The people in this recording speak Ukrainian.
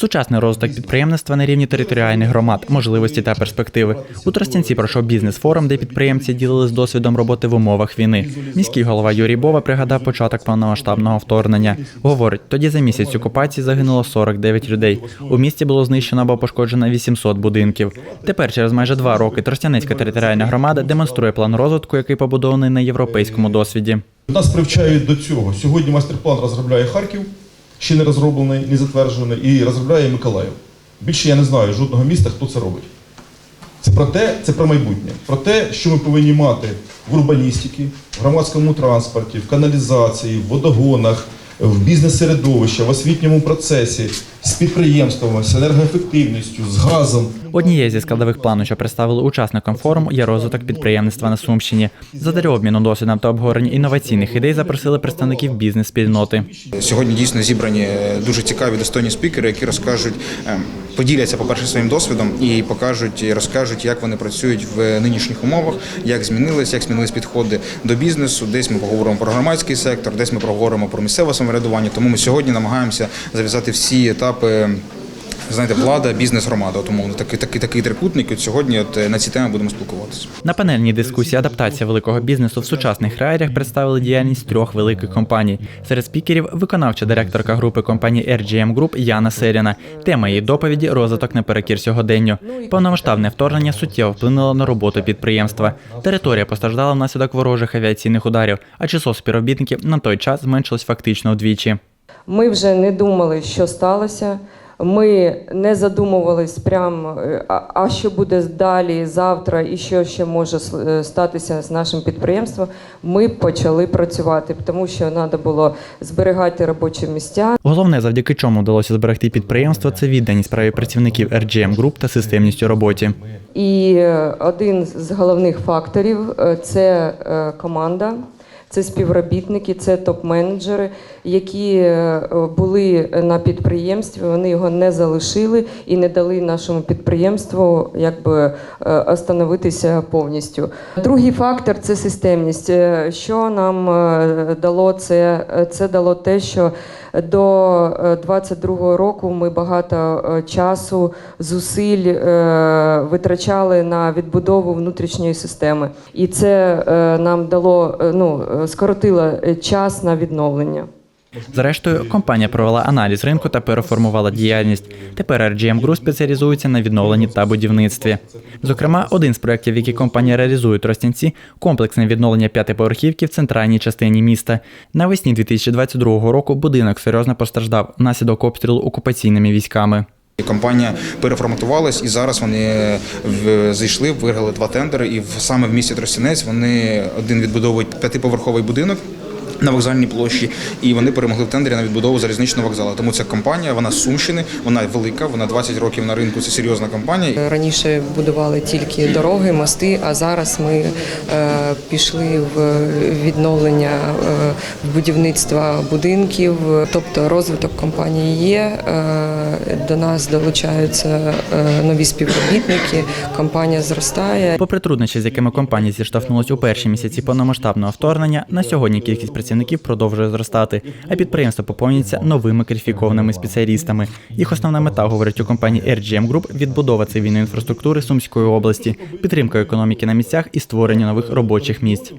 Сучасний розвиток підприємництва на рівні територіальних громад, можливості та перспективи. У Тростянці пройшов бізнес-форум, де підприємці ділились досвідом роботи в умовах війни. Міський голова Юрій Бова пригадав початок повномасштабного вторгнення. Говорить, тоді за місяць окупації загинуло 49 людей. У місті було знищено або пошкоджено 800 будинків. Тепер, через майже два роки, Тростянецька територіальна громада демонструє план розвитку, який побудований на європейському досвіді. Нас привчають до цього. Сьогодні майстер-план розробляє Харків, ще не розроблений, не затверджений, і розробляє Миколаїв. Більше я не знаю жодного міста, хто це робить. Це про те, це про майбутнє, про те, що ми повинні мати в урбаністиці, в громадському транспорті, в каналізації, в водогонах, в бізнес-середовищі, в освітньому процесі, з підприємствами, з енергоефективністю, з газом. Однією зі складових плану, що представили учасникам форуму, є розвиток підприємництва на Сумщині. Задля обміну досвідом та обговорення інноваційних ідей запросили представників бізнес-спільноти. Сьогодні дійсно зібрані дуже цікаві достойні спікери, які розкажуть, ем, поділяться, по-перше, своїм досвідом і покажуть, і розкажуть, як вони працюють в нинішніх умовах, як змінились, як змінились підходи до бізнесу. Десь ми поговоримо про громадський сектор, десь ми поговоримо про місцеве самоврядування. Тому ми сьогодні намагаємося зав'язати всі етапи. Знаєте, влада, бізнес, громада. Тому такий такий такий трикутник. От сьогодні от е, на ці теми будемо спілкуватися. На панельній дискусії адаптація великого бізнесу в сучасних реаліях представили діяльність трьох великих компаній. Серед спікерів виконавча директорка групи компанії RGM Group Яна Серіна. Тема її доповіді розвиток наперекір сьогоденню. Повномасштабне вторгнення суттєво вплинуло на роботу підприємства. Територія постраждала внаслідок ворожих авіаційних ударів, а число співробітників на той час зменшилось фактично вдвічі. Ми вже не думали, що сталося. Ми не задумувались прям, е, а- що буде далі, завтра, і що ще може е, статися з нашим підприємством. Ми почали працювати, тому що треба було зберігати робочі місця. Головне, завдяки чому вдалося зберегти підприємство, це відданість справі працівників RGM Group та системність у роботі. І е, один з головних факторів це команда. Це співробітники, це топ-менеджери, які е, були на підприємстві. Вони його не залишили і не дали нашому підприємству якби е, остановитися повністю. Другий фактор це системність. Е, Що нам дало це? Це дало те, що до 22-го року ми багато часу, зусиль витрачали на відбудову внутрішньої системи, і це нам дало ну скоротило е, час на відновлення. Зрештою, компанія провела аналіз ринку та переформувала діяльність. Тепер RGM Group спеціалізується на відновленні та будівництві. Зокрема, один з проєктів, які компанія реалізує у Тростянці – комплексне відновлення п'ятиповерхівки в центральній частині міста. Навесні 2022 року будинок серйозно постраждав внаслідок обстрілу окупаційними військами. Компанія переформатувалась, і зараз вони зайшли, виграли два тендери. І саме в місті Тростянець вони один відбудовують п'ятиповерховий будинок. На вокзальній площі, і вони перемогли в тендері на відбудову залізничного вокзалу. Тому ця компанія, вона з Сумщини, вона велика, вона 20 років на ринку. Це серйозна компанія. Раніше будували тільки дороги, мости, а зараз ми е, пішли в відновлення е, будівництва будинків. Тобто розвиток компанії є. е, До нас долучаються е, нові співробітники. Компанія зростає. Попри труднощі, з якими компанія зіштовхнулась у перші місяці повномасштабного вторгнення, на сьогодні кількість працівників продовжує зростати, а підприємство поповнюється новими кваліфікованими спеціалістами. Їх основна мета, говорить у компанії RGM Group, відбудова цивільної інфраструктури Сумської області, підтримка економіки на місцях і створення нових робочих місць.